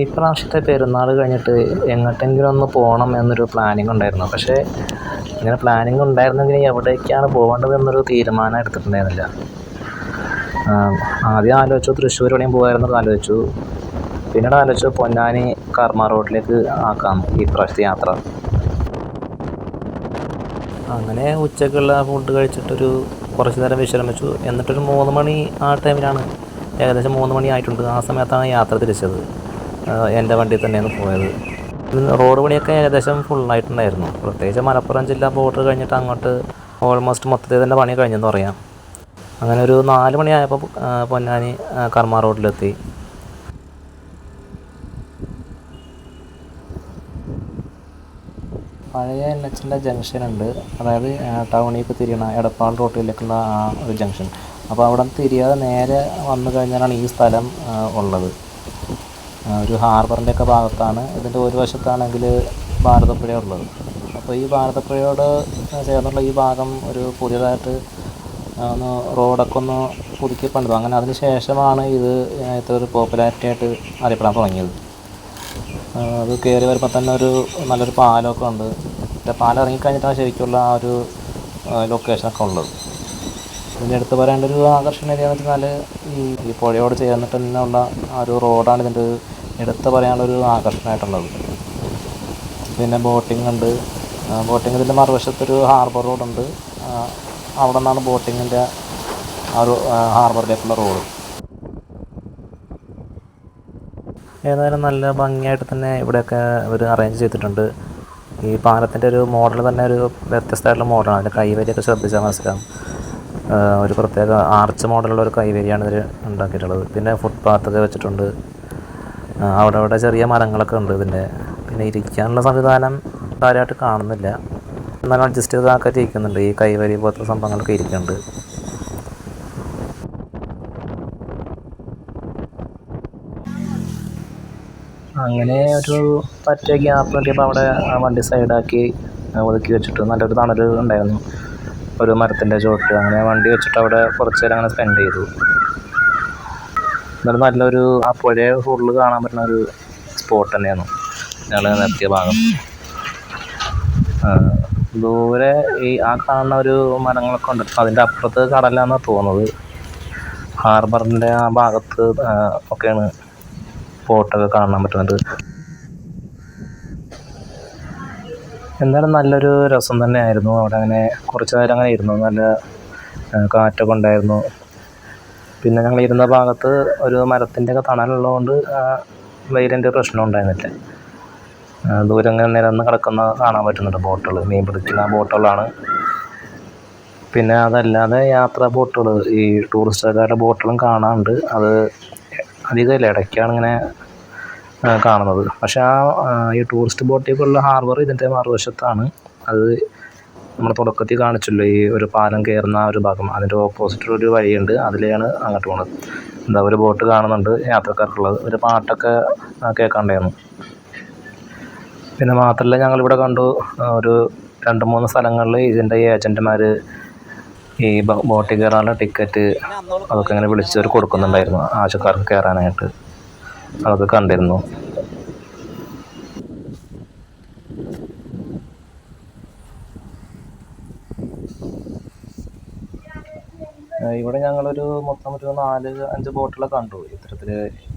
ഈ പ്രാവശ്യത്തെ പെരുന്നാൾ കഴിഞ്ഞിട്ട് എങ്ങോട്ടെങ്കിലും ഒന്ന് പോകണം എന്നൊരു പ്ലാനിങ് ഉണ്ടായിരുന്നു. പക്ഷേ ഇങ്ങനെ പ്ലാനിങ് ഉണ്ടായിരുന്നെങ്കിൽ എവിടേക്കാണ് പോകേണ്ടത് എന്നൊരു തീരുമാനം എടുത്തിട്ടുണ്ടായിരുന്നില്ല. ആദ്യം ആലോചിച്ചു തൃശ്ശൂർ എവിടെയും പോകുമായിരുന്നു ആലോചിച്ചു. പിന്നീട് ആലോചിച്ചു പൊന്നാനി കർമ്മ റോഡിലേക്ക് ആക്കാം ഈ പ്രാവശ്യത്തെ യാത്ര. അങ്ങനെ ഉച്ചക്കുള്ള ഫുഡ് കഴിച്ചിട്ടൊരു കുറച്ച് നേരം വിശ്രമിച്ചു. എന്നിട്ടൊരു മൂന്ന് മണി ആ ടൈമിലാണ് ഏകദേശം മൂന്ന് മണി ആയിട്ടുണ്ട്. ആ സമയത്താണ് യാത്ര തിരിച്ചത്. എന്റെ വണ്ടിയിൽ തന്നെയാണ് പോയത്. റോഡ് പണിയൊക്കെ ഏകദേശം ഫുള്ളായിട്ടുണ്ടായിരുന്നു പ്രത്യേകിച്ച് മലപ്പുറം ജില്ല ബോർഡർ കഴിഞ്ഞിട്ട് അങ്ങോട്ട് ഓൾമോസ്റ്റ് മൊത്തത്തിൽ തന്നെ പണി കഴിഞ്ഞെന്ന് പറയാം. അങ്ങനെ ഒരു നാല് മണിയായപ്പോൾ പൊന്നാനി കർമ്മ റോഡിലെത്തി. പഴയ എൻ എച്ചിന്റെ ജംഗ്ഷൻ ഉണ്ട്. അതായത് ടൗണിലേക്ക് തിരിയണ എടപ്പാൾ റോട്ടിലേക്കുള്ള ആ ഒരു ജംഗ്ഷൻ അപ്പോൾ അവിടെ നിന്ന് തിരിയാതെ നേരെ വന്നു കഴിഞ്ഞാലാണ് ഈ സ്ഥലം ഉള്ളത്. ഒരു ഹാർബറിന്റെ ഒക്കെ ഭാഗത്താണ്. ഇതിന്റെ ഒരു വശത്താണെങ്കിൽ ഭാരതപ്പുഴ ഉള്ളത്. അപ്പോൾ ഈ ഭാരതപ്പുഴയോട് ചേർന്നുള്ള ഈ ഭാഗം ഒരു പുതിയതായിട്ട് ഒന്ന് റോഡൊക്കെ ഒന്ന് പുതുക്കി പണിതു അങ്ങനെ അതിന് ശേഷമാണ് ഇത് ഇത്ര ഒരു പോപ്പുലാരിറ്റി ആയിട്ട് അറിയപ്പെടാൻ തുടങ്ങിയത്. അത് കയറി വരുമ്പോൾ തന്നെ ഒരു നല്ലൊരു പാലമൊക്കെ ഉണ്ട്. മറ്റേ പാലം ഇറങ്ങിക്കഴിഞ്ഞിട്ടാണ് ശരിക്കുള്ള ആ ഒരു ലൊക്കേഷനൊക്കെ ഉള്ളത്. ഇതിന്റെ അടുത്ത് പറയേണ്ട ഒരു ആകർഷണീയത എന്ന് വെച്ചാൽ ഈ പുഴയോട് ചേർന്നിട്ട് തന്നെ ഉള്ള ആ ഒരു റോഡാണ് ഇതിന്റെ എടുത്ത് പറയാനുള്ളൊരു ആകർഷണമായിട്ടുള്ളത്. പിന്നെ ബോട്ടിംഗ് ഉണ്ട്. ബോട്ടിംഗ് ഇതിന്റെ മറുവശത്തൊരു ഹാർബർ റോഡുണ്ട് അവിടെ നിന്നാണ് ബോട്ടിങ്ങിന്റെ ആ ഒരു ഹാർബറിലേക്കുള്ള റോഡ് ഏതായാലും നല്ല ഭംഗിയായിട്ട് തന്നെ ഇവിടെയൊക്കെ അവർ അറേഞ്ച് ചെയ്തിട്ടുണ്ട്. ഈ പാലത്തിന്റെ ഒരു മോഡൽ തന്നെ ഒരു വ്യത്യസ്തമായിട്ടുള്ള മോഡലാണ് അതിന്റെ കൈവരിയൊക്കെ ശ്രദ്ധിച്ചാൽ മനസ്സിലാവും. ഒരു പ്രത്യേക ആർച്ച് മോഡലുള്ള ഒരു കൈവരിയാണ് ഇതിൽ ഉണ്ടാക്കിയിട്ടുള്ളത്. പിന്നെ ഫുട്പാത്തൊക്കെ വെച്ചിട്ടുണ്ട്. അവിടെ അവിടെ ചെറിയ മരങ്ങളൊക്കെ ഉണ്ട് ഇതിന്റെ. പിന്നെ ഇരിക്കാനുള്ള സംവിധാനം കാര്യമായിട്ട് കാണുന്നില്ല. എന്നാലും അഡ്ജസ്റ്റ് ചെയ്തൊക്കെ ഇരിക്കുന്നുണ്ട് ഈ കൈവരി പോലത്തെ സംഭവങ്ങളൊക്കെ ഇരിക്കുന്നുണ്ട്. അങ്ങനെ ഒരു പറ്റിയ ഗ്യാപ്പ് കിട്ടിയപ്പോൾ അവിടെ വണ്ടി സൈഡാക്കി ഒതുക്കി വെച്ചിട്ട് നല്ലൊരു തണൽ ഉണ്ടായിരുന്നു. ഒരു മരത്തിന്റെ ചുവട്ട്. അങ്ങനെ വണ്ടി വെച്ചിട്ട് അവിടെ കുറച്ച് നേരം അങ്ങനെ സ്പെൻഡ് ചെയ്തു. എന്നാലും നല്ലൊരു ആ പുഴ ഫുള്ള് കാണാൻ പറ്റുന്ന ഒരു സ്പോട്ട് തന്നെയാണ്. ഞങ്ങൾ നിർത്തിയ ഭാഗം. ദൂരെ ഈ ആ കാണുന്ന ഒരു മരങ്ങളൊക്കെ ഉണ്ട്. അതിന്റെ അപ്പുറത്ത് കടലാന്നാണ് തോന്നുന്നത്. ഹാർബറിന്റെ ആ ഭാഗത്ത് ഒക്കെയാണ് ബോട്ടൊക്കെ കാണാൻ പറ്റുന്നത്. എന്തായാലും നല്ലൊരു രസം തന്നെയായിരുന്നു. അവിടെ അങ്ങനെ കുറച്ച് നേരം അങ്ങനെ ഇരുന്നു. നല്ല കാറ്റൊക്കെ ഉണ്ടായിരുന്നു. പിന്നെ ഞങ്ങൾ ഇരുന്ന ഭാഗത്ത് ഒരു മരത്തിന്റെ ഒക്കെ തണലുള്ളതുകൊണ്ട് വെയിലിന്റെ പ്രശ്നം ഉണ്ടായിരുന്നില്ല ദൂരെ ഇങ്ങനെ നിരന്ന് കിടക്കുന്ന കാണാൻ പറ്റുന്നുണ്ട് ബോട്ടുകൾ മീൻ പിടിക്കുന്ന ബോട്ടുകളാണ്. പിന്നെ അതല്ലാതെ യാത്രാ ബോട്ടുകൾ ഈ ടൂറിസ്റ്റുകാരുടെ ബോട്ടുകളും കാണാറുണ്ട് അത് അധികമില്ല ഇടയ്ക്കാണ് ഇങ്ങനെ കാണുന്നത്. പക്ഷേ ആ, ഈ ടൂറിസ്റ്റ് ബോട്ടിലേക്കുള്ള ഹാർബർ ഇതിന്റെ മറുവശത്താണ്. അത് നമ്മൾ തുടക്കത്തിൽ കാണിച്ചല്ലോ ഈ ഒരു പാലം കയറുന്ന ഒരു ഭാഗം. അതിന്റെ ഓപ്പോസിറ്റ് ഒരു വഴിയുണ്ട്. അതിലെയാണ് അങ്ങോട്ട് പോകുന്നത് എന്താ ഒരു ബോട്ട് കാണുന്നുണ്ട് യാത്രക്കാർക്കുള്ളത്. ഒരു പാട്ടൊക്കെ കേൾക്കാണ്ടായിരുന്നു. പിന്നെ മാത്രമല്ല ഞങ്ങളിവിടെ കണ്ടു ഒരു രണ്ട് മൂന്ന് സ്ഥലങ്ങളിൽ ഇതിന്റെ ഏജന്റുമാർ ഈ ബോട്ടിൽ കയറാനുള്ള ടിക്കറ്റ് അതൊക്കെ ഇങ്ങനെ വിളിച്ചവർ കൊടുക്കുന്നുണ്ടായിരുന്നു ആവശ്യക്കാർക്ക് കയറാനായിട്ട്. അതൊക്കെ കണ്ടിരുന്നു. ഇവിടെ ഞങ്ങളൊരു മൊത്തം ഒരു നാല് അഞ്ച് ബോട്ടുകൾ കണ്ടു. ഇത്തരത്തിൽ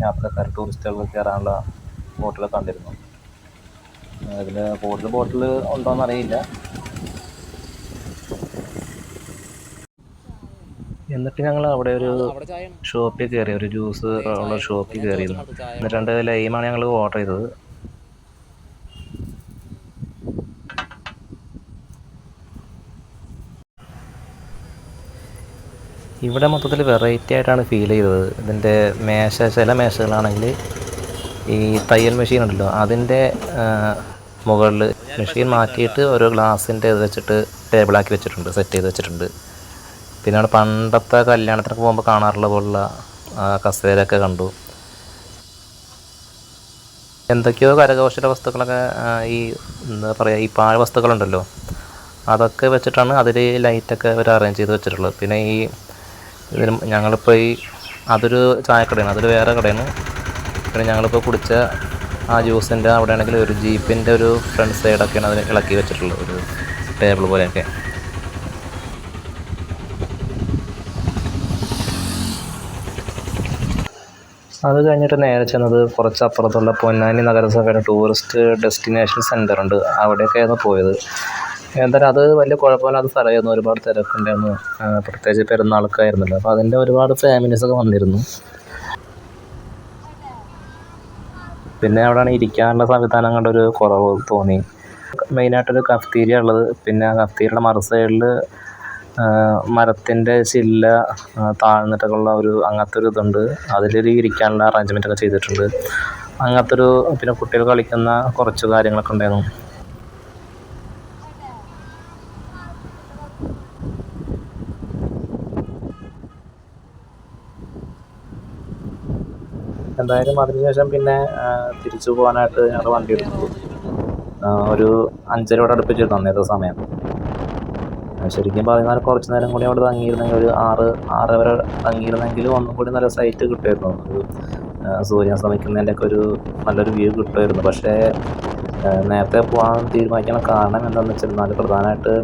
യാത്രക്കാർ ടൂറിസ്റ്റുകൾ കയറാനുള്ള ബോട്ടുകൾ കണ്ടിരുന്നു. അതിൽ കൂടുതൽ ബോട്ടിൽ ഉണ്ടോയെന്ന് അറിയില്ല. എന്നിട്ട് ഞങ്ങൾ അവിടെ ഒരു ഷോപ്പിൽ കയറി ഒരു ജ്യൂസ് ഉള്ള ഷോപ്പിൽ കയറിയിരുന്നു. എന്നിട്ട് രണ്ട് ലൈമാണ് ഞങ്ങൾ ഓർഡർ ചെയ്തത്. ഇവിടെ മൊത്തത്തിൽ വെറൈറ്റി ആയിട്ടാണ് ഫീൽ ചെയ്തത്. ഇതിന്റെ മേശ ചില മേശകളാണെങ്കിൽ ഈ തയ്യൽ മെഷീൻ ഉണ്ടല്ലോ അതിന്റെ മുകളിൽ മെഷീൻ മാറ്റിയിട്ട് ഓരോ ഗ്ലാസിന്റെ ഇത് വെച്ചിട്ട് ടേബിളാക്കി വെച്ചിട്ടുണ്ട് സെറ്റ് ചെയ്ത് വെച്ചിട്ടുണ്ട്. പിന്നെ അവിടെ പണ്ടത്തെ കല്യാണത്തിനൊക്കെ പോകുമ്പോൾ കാണാറുള്ള പോലുള്ള കസേരയൊക്കെ കണ്ടു. എന്തൊക്കെയോ കരകൗശല വസ്തുക്കളൊക്കെ ഈ എന്താ പറയുക ഈ പാഴ് വസ്തുക്കളുണ്ടല്ലോ അതൊക്കെ വെച്ചിട്ടാണ് അതിൽ ലൈറ്റൊക്കെ അവർ അറേഞ്ച് ചെയ്ത് വെച്ചിട്ടുള്ളത്. പിന്നെ ഈ ഇതിന് ഞങ്ങളിപ്പോൾ ഈ അതൊരു ചായക്കടയാണ് അതൊരു വേറെ കടയാണ്. പിന്നെ ഞങ്ങളിപ്പോൾ കുടിച്ച ആ ജ്യൂസിന്റെ അവിടെ ആണെങ്കിൽ ഒരു ജീപ്പിന്റെ ഒരു ഫ്രണ്ട് സൈഡൊക്കെയാണ് അതിന് ഇളക്കി വെച്ചിട്ടുള്ളത് ഒരു ടേബിൾ പോലെയൊക്കെ. അത് കഴിഞ്ഞിട്ട് നേരെ ചെന്നത് കുറച്ച് അപ്പുറത്തുള്ള പൊന്നാനി നഗരസഭയുടെ ടൂറിസ്റ്റ് ഡെസ്റ്റിനേഷൻ സെന്റർ ഉണ്ട്. അവിടെയൊക്കെയായിരുന്നു പോയത്. എന്തായാലും അത് വലിയ കുഴപ്പമില്ലാത്ത സ്ഥലമായിരുന്നു. ഒരുപാട് തിരക്കുണ്ടായിരുന്നു പ്രത്യേകിച്ച് പെരുന്നാളൊക്കെ ആയിരുന്നല്ലോ അപ്പോൾ അതിന്റെ ഒരുപാട് ഫാമിലീസൊക്കെ വന്നിരുന്നു. പിന്നെ അവിടെയാണ് ഇരിക്കാനുള്ള സംവിധാനം കണ്ടൊരു കുറവ് തോന്നി. മെയിനായിട്ടൊരു കഫ്തീരിയ ഉള്ളത്. പിന്നെ ആ കഫ്തീരിയുടെ മറു സൈഡിൽ മരത്തിന്റെ ചില്ല താഴ്ന്നിട്ടൊക്കെയുള്ള ഒരു അങ്ങനത്തെ ഒരു ഇതുണ്ട് അതിലൊരു ഇരിക്കാനുള്ള അറേഞ്ച്മെന്റ് ഒക്കെ ചെയ്തിട്ടുണ്ട്. അങ്ങനത്തെ ഒരു പിന്നെ കുട്ടികൾ കളിക്കുന്ന കുറച്ച് കാര്യങ്ങളൊക്കെ ഉണ്ടായിരുന്നു. എന്തായാലും അതിനുശേഷം പിന്നെ തിരിച്ചു പോകാനായിട്ട് ഞങ്ങൾ വണ്ടി എടുത്തു. ഒരു അഞ്ചരയോടെ അടുപ്പിച്ചിരുന്നു അന്നേത്തെ സമയം. ശരിക്കും പറഞ്ഞാൽ കുറച്ച് നേരം കൂടി അവിടെ തങ്ങിയിരുന്നെങ്കിൽ ഒരു ആറ് ആറ് വരെ തങ്ങിയിരുന്നെങ്കിൽ ഒന്നും കൂടി നല്ല സൈറ്റ് കിട്ടുമായിരുന്നു. ഒരു സൂര്യൻ അസ്തമിക്കുന്നതിന്റെ ഒക്കെ ഒരു നല്ലൊരു വ്യൂ കിട്ടുമായിരുന്നു. പക്ഷേ നേരത്തെ പോകാൻ തീരുമാനിക്കുന്ന കാരണം എന്താണെന്ന് വെച്ചിരുന്നാൽ പ്രധാനമായിട്ട്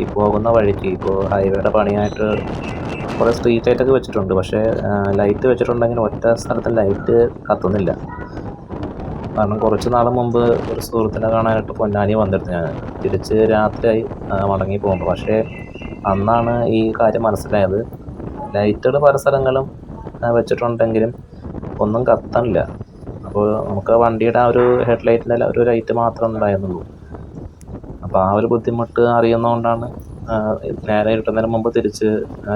ഈ പോകുന്ന വഴിക്ക് ഇപ്പോൾ ഹൈവേയുടെ പണിയായിട്ട് കുറേ സ്ട്രീറ്റ് ലൈറ്റൊക്കെ വെച്ചിട്ടുണ്ട്. പക്ഷേ ലൈറ്റ് വെച്ചിട്ടുണ്ടെങ്കിൽ ഒറ്റ സ്ഥലത്ത് ലൈറ്റ് കത്തുന്നില്ല. കാരണം കുറച്ച് നാൾ മുമ്പ് ഒരു സുഹൃത്തിനെ കാണാനായിട്ട് പൊന്നാനി വന്നിരുന്നു ഞാൻ. തിരിച്ച് രാത്രിയായി മടങ്ങി പോകുന്നു. പക്ഷേ അന്നാണ് ഈ കാര്യം മനസ്സിലായത്. ലൈറ്റുകൾ പല സ്ഥലങ്ങളും വെച്ചിട്ടുണ്ടെങ്കിലും ഒന്നും കത്തണില്ല. അപ്പോൾ നമുക്ക് വണ്ടിയുടെ ആ ഒരു ഹെഡ് ലൈറ്റിന്റെ ഒരു ലൈറ്റ് മാത്രമേ ഉണ്ടായിരുന്നുള്ളൂ. അപ്പോൾ ആ ഒരു ബുദ്ധിമുട്ട് അറിയുന്നതുകൊണ്ടാണ് നേരെ ഇരുട്ടുന്നതിന് മുമ്പ് തിരിച്ച്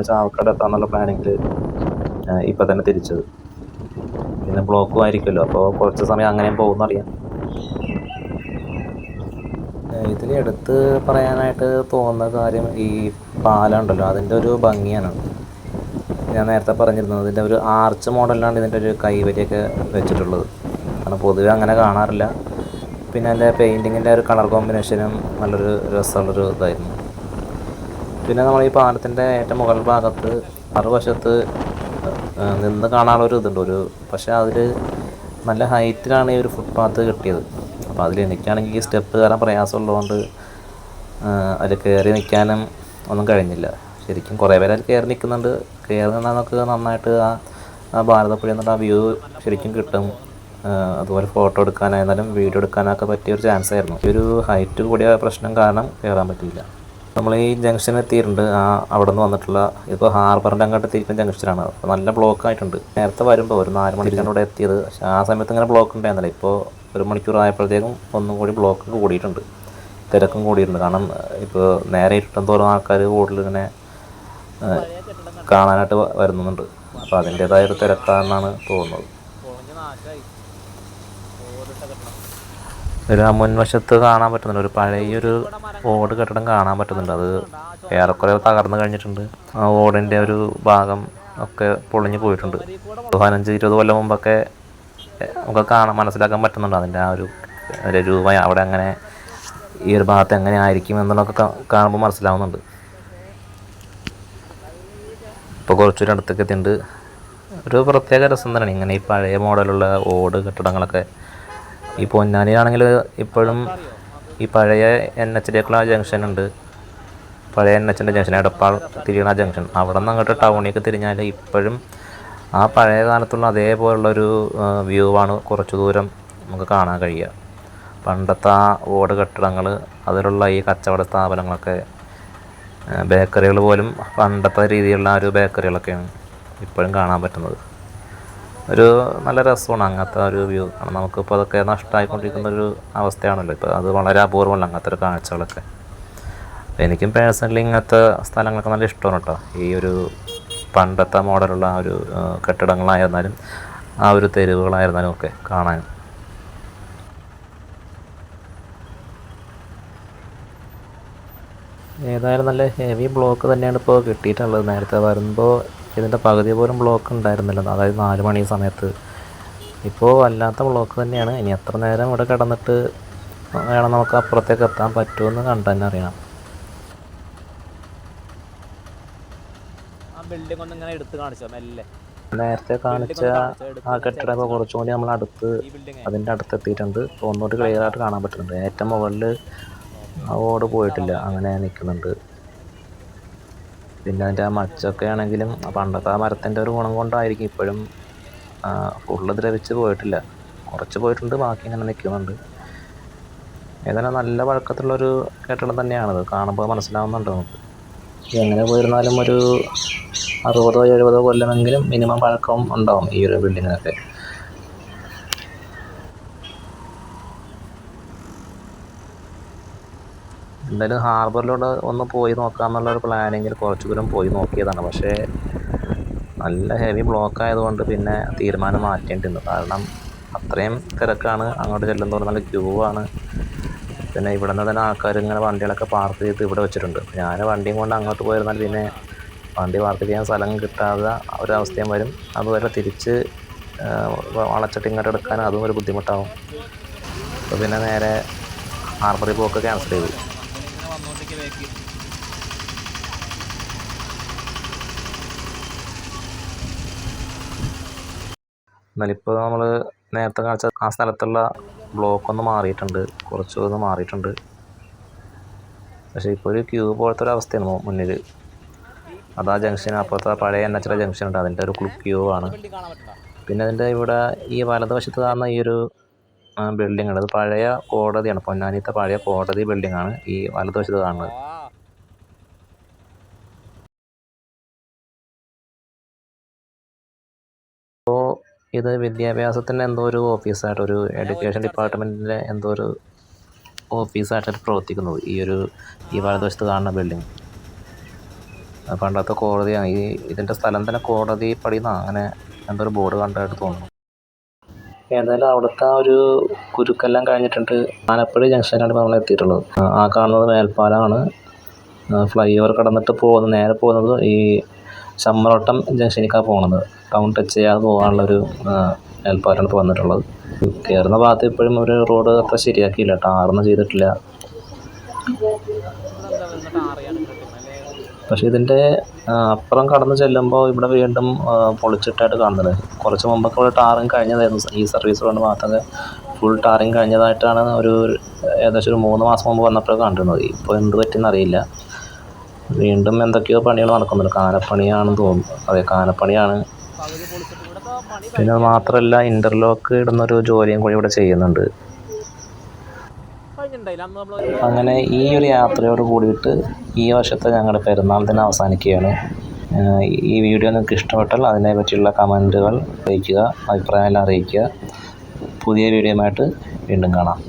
ചാവക്കാട് എത്താന്നുള്ള പ്ലാനിങ്ങിൽ ഇപ്പം തന്നെ തിരിച്ചത്. പിന്നെ ബ്ലോക്കും ആയിരിക്കുമല്ലോ. അപ്പോൾ കുറച്ച് സമയം അങ്ങനെയും പോകുന്നറിയാം ഇതിൽ എടുത്ത് പറയാനായിട്ട് തോന്നുന്ന കാര്യം ഈ പാലം ഉണ്ടല്ലോ അതിന്റെ ഒരു ഭംഗിയാണ്. ഞാൻ നേരത്തെ പറഞ്ഞിരുന്നത് ഇതിന്റെ ഒരു ആർച്ച് മോഡലിലാണ് ഇതിന്റെ ഒരു കൈവരിയൊക്കെ വെച്ചിട്ടുള്ളത്. കാരണം പൊതുവെ അങ്ങനെ കാണാറില്ല. പിന്നെ അതിന്റെ പെയിന്റിങ്ങിന്റെ ഒരു കളർ കോമ്പിനേഷനും നല്ലൊരു രസമുള്ളൊരു ഇതായിരുന്നു. പിന്നെ നമ്മൾ ഈ പാലത്തിന്റെ ഏറ്റവും മുകൾ ഭാഗത്ത് മറുവശത്ത് നിന്ന് കാണാനുള്ള ഒരു ഇതുണ്ട്. ഒരു പക്ഷേ അതിൽ നല്ല ഹൈറ്റിലാണ് ഈ ഒരു ഫുട്പാത്ത് കിട്ടിയത്. അപ്പോൾ അതിൽ എനിക്കാണെങ്കിൽ ഈ സ്റ്റെപ്പ് കയറാൻ പ്രയാസമുള്ളതുകൊണ്ട് അതിൽ കയറി നിൽക്കാനും ഒന്നും കഴിഞ്ഞില്ല. ശരിക്കും കുറേ പേര് അതിൽ കയറി നിൽക്കുന്നുണ്ട് കയറി നിന്നാൽ നമുക്ക് നന്നായിട്ട് ആ ആ ഭാരതപ്പുഴ എന്നുള്ള ആ വ്യൂ ശരിക്കും കിട്ടും. അതുപോലെ ഫോട്ടോ എടുക്കാനായിരുന്നാലും വീഡിയോ എടുക്കാനൊക്കെ പറ്റിയ ഒരു ചാൻസ് ആയിരുന്നു. ഈ ഒരു ഹൈറ്റ് കൂടിയ പ്രശ്നം കാരണം കയറാൻ പറ്റിയില്ല. നമ്മൾ ഈ ജംഗ്ഷൻ എത്തിയിട്ടുണ്ട്. ആ അവിടെ നിന്ന് വന്നിട്ടുള്ള ഇപ്പോൾ ഹാർബറിന്റെ അങ്ങോട്ട് എത്തിയിരിക്കുന്ന ജംഗ്ഷനാണ് നല്ല ബ്ലോക്ക് ആയിട്ടുണ്ട്. നേരത്തെ വരുമ്പോൾ ഒരു നാല് മണിക്കാണ് ഇവിടെ എത്തിയത്. പക്ഷേ ആ സമയത്ത് ഇങ്ങനെ ബ്ലോക്ക് ഉണ്ടായിരുന്നില്ല. ഇപ്പോൾ ഒരു മണിക്കൂർ ആയപ്പോഴത്തേക്കും ഒന്നും കൂടി ബ്ലോക്ക് കൂടിയിട്ടുണ്ട്. തിരക്കും കൂടിയിട്ടുണ്ട്. കാരണം ഇപ്പോൾ നേരെ ഇഷ്ടം തോറും ആൾക്കാർ കൂടുതൽ ഇങ്ങനെ കാണാനായിട്ട് വരുന്നുണ്ട്. അപ്പോൾ അതിന്റേതായ ഒരു തിരക്കാണെന്നാണ് തോന്നുന്നത്. ഒരു മുൻവശത്ത് കാണാൻ പറ്റുന്നുണ്ട്. ഒരു പഴയൊരു ഓട് കെട്ടിടം കാണാൻ പറ്റുന്നുണ്ട്. അത് ഏറെക്കുറെ തകർന്നു കഴിഞ്ഞിട്ടുണ്ട്. ആ ഓടിന്റെ ഒരു ഭാഗം ഒക്കെ പൊളിഞ്ഞു പോയിട്ടുണ്ട്. പതിനഞ്ച് ഇരുപത് കൊല്ലം മുമ്പൊക്കെ നമുക്ക് കാണാൻ മനസ്സിലാക്കാൻ പറ്റുന്നുണ്ട്. അതിന്റെ ആ ഒരു രൂപ അവിടെ അങ്ങനെ ഈ ഒരു ഭാഗത്ത് എങ്ങനെ ആയിരിക്കും എന്നുള്ളതൊക്കെ കാണുമ്പോൾ മനസ്സിലാവുന്നുണ്ട്. ഇപ്പോൾ കുറച്ചൊരു അടുത്തൊക്കെ എത്തിയിട്ടുണ്ട്. ഒരു പ്രത്യേക രസം തന്നെയാണ്. ഇങ്ങനെ ഈ പഴയ മോഡലുള്ള ഓട് കെട്ടിടങ്ങളൊക്കെ ഈ പൊന്നാനിയാണെങ്കിൽ ഇപ്പോഴും ഈ പഴയ എൻ എച്ചിലേക്കുള്ള ജംഗ്ഷൻ ഉണ്ട്. പഴയ എൻ എച്ചിന്റെ ജംഗ്ഷൻ എടപ്പാൾ തിരിയണ ജംഗ്ഷൻ അവിടെ നിന്ന് അങ്ങോട്ട് ടൗണിലേക്ക് തിരിഞ്ഞാൽ ഇപ്പോഴും ആ പഴയ കാലത്തുള്ള അതേപോലുള്ളൊരു വ്യൂ ആണ് കുറച്ച് ദൂരം നമുക്ക് കാണാൻ കഴിയുക. പണ്ടത്തെ ആ ഓട് കെട്ടിടങ്ങൾ അതിലുള്ള ഈ കച്ചവട സ്ഥാപനങ്ങളൊക്കെ ബേക്കറികൾ പോലും പണ്ടത്തെ രീതിയിലുള്ള ആ ഒരു ബേക്കറികളൊക്കെയാണ് ഇപ്പോഴും കാണാൻ പറ്റുന്നത്. ഒരു നല്ല രസമാണ് അങ്ങനത്തെ ഒരു വ്യൂ. കാരണം നമുക്കിപ്പോൾ അതൊക്കെ നഷ്ടമായിക്കൊണ്ടിരിക്കുന്ന ഒരു അവസ്ഥയാണല്ലോ. ഇപ്പോൾ അത് വളരെ അപൂർവമല്ല അങ്ങനത്തെ ഒരു കാഴ്ചകളൊക്കെ. എനിക്കും പേഴ്സണലി ഇങ്ങനത്തെ സ്ഥലങ്ങളൊക്കെ നല്ല ഇഷ്ടമാണ് കേട്ടോ. ഈ ഒരു പണ്ടത്തെ മോഡലുള്ള ആ ഒരു കെട്ടിടങ്ങളായിരുന്നാലും ആ ഒരു തെരുവുകളായിരുന്നാലും ഒക്കെ കാണാൻ. ഏതായാലും നല്ല ഹെവി ബ്ലോക്ക് തന്നെയാണ് ഇപ്പോൾ കിട്ടിയിട്ടുള്ളത്. നേരത്തെ വരുമ്പോൾ ഇതിന്റെ പകുതി പോലും ബ്ലോക്ക് ഉണ്ടായിരുന്നില്ല അതായത് നാല് മണി സമയത്ത്. ഇപ്പോൾ വല്ലാത്ത ബ്ലോക്ക് തന്നെയാണ്. ഇനി എത്ര നേരം ഇവിടെ കിടന്നിട്ട് വേണം നമുക്ക് അപ്പുറത്തേക്ക് എത്താൻ പറ്റുമെന്ന് കണ്ടെന്നെ അറിയണം. നേരത്തെ കാണിച്ച ആ കെട്ടിടമൊക്കെ കുറച്ചും കൂടി നമ്മൾ അടുത്ത് അതിന്റെ അടുത്ത് എത്തിയിട്ടുണ്ട്. ഒന്നുകൂടി ക്ലിയർ ആയിട്ട് കാണാൻ പറ്റുന്നുണ്ട്. ഏറ്റവും മുകളിൽ ആ ഓട് പോയിട്ടില്ല. അങ്ങനെ നിൽക്കുന്നുണ്ട് പിന്നെ അതിന്റെ ആ മച്ചൊക്കെ ആണെങ്കിലും പണ്ടത്തെ ആ മരത്തിന്റെ ഒരു ഗുണം കൊണ്ടായിരിക്കും. ഇപ്പോഴും ഫുള്ള് ദ്രവിച്ച് പോയിട്ടില്ല. കുറച്ച് പോയിട്ടുണ്ട് ബാക്കി ഇങ്ങനെ നിൽക്കുന്നുണ്ട്. ഏതായാലും നല്ല പഴക്കത്തിലുള്ളൊരു കെട്ടിടം തന്നെയാണത്. കാണുമ്പോൾ മനസ്സിലാവുന്നുണ്ട് നമുക്ക്? എങ്ങനെ പോയിരുന്നാലും ഒരു അറുപതോ എഴുപതോ കൊല്ലമെങ്കിലും മിനിമം പഴക്കം ഉണ്ടാവും ഈ ഒരു ബിൽഡിങ്ങിനൊക്കെ എന്തായാലും ഹാർബറിലൂടെ ഒന്ന് പോയി നോക്കാമെന്നുള്ള ഒരു പ്ലാനിങ്ങിൽ കുറച്ച് ദൂരം പോയി നോക്കിയതാണ്. പക്ഷേ നല്ല ഹെവി ബ്ലോക്ക് ആയതുകൊണ്ട് പിന്നെ തീരുമാനം മാറ്റേണ്ടി വന്നു കാരണം അത്രയും തിരക്കാണ് അങ്ങോട്ട് ചെല്ലുന്നതോറും നല്ല ക്യൂ ആണ് പിന്നെ ഇവിടെ നിന്ന് തന്നെ ആൾക്കാർ ഇങ്ങനെ വണ്ടികളൊക്കെ പാർക്ക് ചെയ്ത് ഇവിടെ വെച്ചിട്ടുണ്ട്. ഞാൻ വണ്ടിയും കൊണ്ട് അങ്ങോട്ട് പോയിരുന്നാൽ പിന്നെ വണ്ടി പാർക്ക് ചെയ്യാൻ സ്ഥലം കിട്ടാതെ ഒരവസ്ഥയും വരും. അതുപോലെ തിരിച്ച് വളച്ചിട്ട് ഇങ്ങോട്ട് എടുക്കാൻ അതും ഒരു ബുദ്ധിമുട്ടാവും. അപ്പോൾ പിന്നെ നേരെ ഹാർബറിൽ പോക്ക് ക്യാൻസൽ ചെയ്തു. എന്നാലിപ്പോൾ നമ്മൾ നേരത്തെ കാണിച്ച ആ സ്ഥലത്തുള്ള ബ്ലോക്ക് ഒന്ന് മാറിയിട്ടുണ്ട്. കുറച്ച് ഒന്ന് മാറിയിട്ടുണ്ട്. പക്ഷേ ഇപ്പോൾ ഒരു ക്യൂ പോലത്തെ ഒരു അവസ്ഥയാണ് മുന്നിൽ അതാ ജംഗ്ഷൻ അപ്പുറത്തെ പഴയ എൻ എച്ചിലെ ജംഗ്ഷൻ ഉണ്ട്. അതിന്റെ ഒരു ക്യൂ ആണ്. പിന്നെ അതിന്റെ ഇവിടെ ഈ വലതുവശത്ത് കാണുന്ന ഈ ഒരു ബിൽഡിംഗ് അത് പഴയ കോടതിയാണ്. പൊന്നാനിത്തെ പഴയ കോടതി ബിൽഡിംഗ് ആണ് ഈ വലതുവശത്ത് കാണുന്നത്. അപ്പോൾ ഇത് വിദ്യാഭ്യാസത്തിന്റെ എന്തോ ഒരു ഓഫീസായിട്ട് ഒരു എഡ്യൂക്കേഷൻ ഡിപ്പാർട്ട്മെന്റിന്റെ എന്തോ ഒരു ഓഫീസായിട്ടാണ് പ്രവർത്തിക്കുന്നത് ഈ ഒരു ഈ വലതുവശത്ത് കാണുന്ന ബിൽഡിംഗ് പണ്ടത്തെ കോടതിയാണ്. ഈ ഇതിന്റെ സ്ഥലം തന്നെ കോടതി പടിയെന്നാണ് അങ്ങനെ എന്തോ ഒരു ബോർഡ് കണ്ടതായിട്ട് തോന്നുന്നു. ഏതായാലും അവിടുത്തെ ആ ഒരു കുരുക്കെല്ലാം കഴിഞ്ഞിട്ടുണ്ട്. ആലപ്പുഴ ജംഗ്ഷനിലാണ് നമ്മൾ എത്തിയിട്ടുള്ളത് ആ കാണുന്നത് മേൽപ്പാലമാണ്. ഫ്ലൈ ഓവർ കടന്നിട്ട് പോകുന്നത് നേരെ പോകുന്നത് ഈ ചമ്മറോട്ടം ജംഗ്ഷനിലേക്കാണ് പോകുന്നത് ടൗൺ ടച്ച് ചെയ്യാതെ പോകാനുള്ളൊരു മേൽപ്പാലമാണ് ഇപ്പോൾ വന്നിട്ടുള്ളത്. കയറുന്ന ഭാഗത്ത് ഇപ്പോഴും ഒരു റോഡ് അത്ര ശരിയാക്കിയില്ല ടാറൊന്നും ചെയ്തിട്ടില്ല. പക്ഷേ ഇതിന്റെ അപ്പുറം കടന്ന് ചെല്ലുമ്പോൾ ഇവിടെ വീണ്ടും പൊളിച്ചിട്ടായിട്ട് കാണുന്നത്. കുറച്ച് മുമ്പൊക്കെ ഇവിടെ ടാറിങ് കഴിഞ്ഞതായിരുന്നു. ഈ സർവീസ് റോഡ് ഭാഗത്തൊക്കെ ഫുൾ ടാറിങ് കഴിഞ്ഞതായിട്ടാണ് ഒരു ഏകദേശം ഒരു മൂന്ന് മാസം മുമ്പ് വന്നപ്പോൾ കണ്ടിരുന്നത്. ഇപ്പോൾ എന്ത് പറ്റിയെന്ന് അറിയില്ല. വീണ്ടും എന്തൊക്കെയോ പണികൾ നടക്കുന്നുണ്ട്. കാനപ്പണിയാണെന്ന് തോന്നുന്നു. അതെ കാനപ്പണിയാണ്. പിന്നെ മാത്രമല്ല ഇന്റർലോക്ക് ഇടുന്നൊരു ജോലിയും കൂടി ഇവിടെ ചെയ്യുന്നുണ്ട്. അങ്ങനെ ഈ ഒരു യാത്രയോട് കൂടിയിട്ട് ഈ വർഷത്തെ ഞങ്ങളുടെ പെരുന്നാൾ ദിനം അവസാനിക്കുകയാണ്. ഈ വീഡിയോ നിങ്ങൾക്ക് ഇഷ്ടപ്പെട്ടാൽ അതിനെ പറ്റിയുള്ള കമന്റുകൾ അറിയിക്കുക അഭിപ്രായങ്ങൾ അറിയിക്കുക. പുതിയ വീഡിയോയുമായിട്ട് വീണ്ടും കാണാം.